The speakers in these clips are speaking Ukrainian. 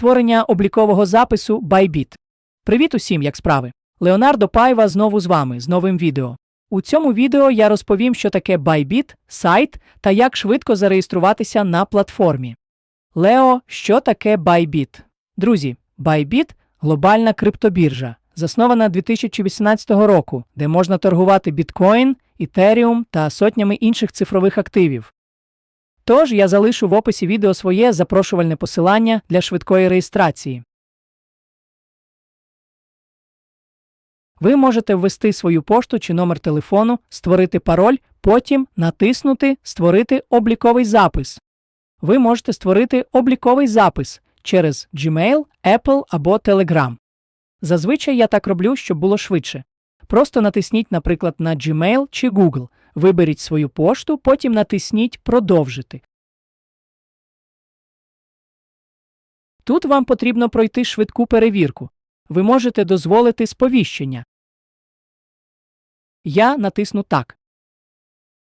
створення облікового запису Bybit. Привіт усім, як справи! Леонардо Пайва знову з вами з новим відео. У цьому відео я розповім, що таке Bybit, сайт та як швидко зареєструватися на платформі. Лео, що таке Bybit? Друзі, Bybit – глобальна криптобіржа, заснована 2018 року, де можна торгувати біткоін, Ethereum та сотнями інших цифрових активів. Тож я залишу в описі відео своє запрошувальне посилання для швидкої реєстрації. Ви можете ввести свою пошту чи номер телефону, створити пароль, потім натиснути Створити обліковий запис. Ви можете створити обліковий запис через Gmail, Apple або Telegram. Зазвичай я так роблю, щоб було швидше. Просто натисніть, наприклад, на Gmail чи Google, виберіть свою пошту, потім натисніть Продовжити. Тут вам потрібно пройти швидку перевірку. Ви можете дозволити сповіщення. Я натисну так.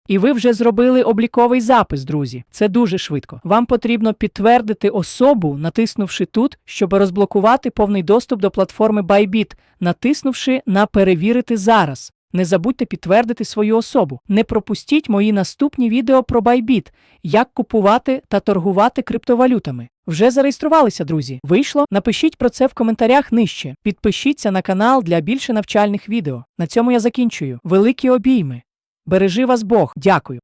І ви вже зробили обліковий запис, друзі. Це дуже швидко. Вам потрібно підтвердити особу, натиснувши тут, щоб розблокувати повний доступ до платформи Bybit, натиснувши на Перевірити зараз. Не забудьте підтвердити свою особу. Не пропустіть мої наступні відео про Bybit, як купувати та торгувати криптовалютами. Вже зареєструвалися, друзі. Вийшло? Напишіть про це в коментарях нижче. Підпишіться на канал для більше навчальних відео. На цьому я закінчую. Великі обійми. Бережи вас Бог. Дякую.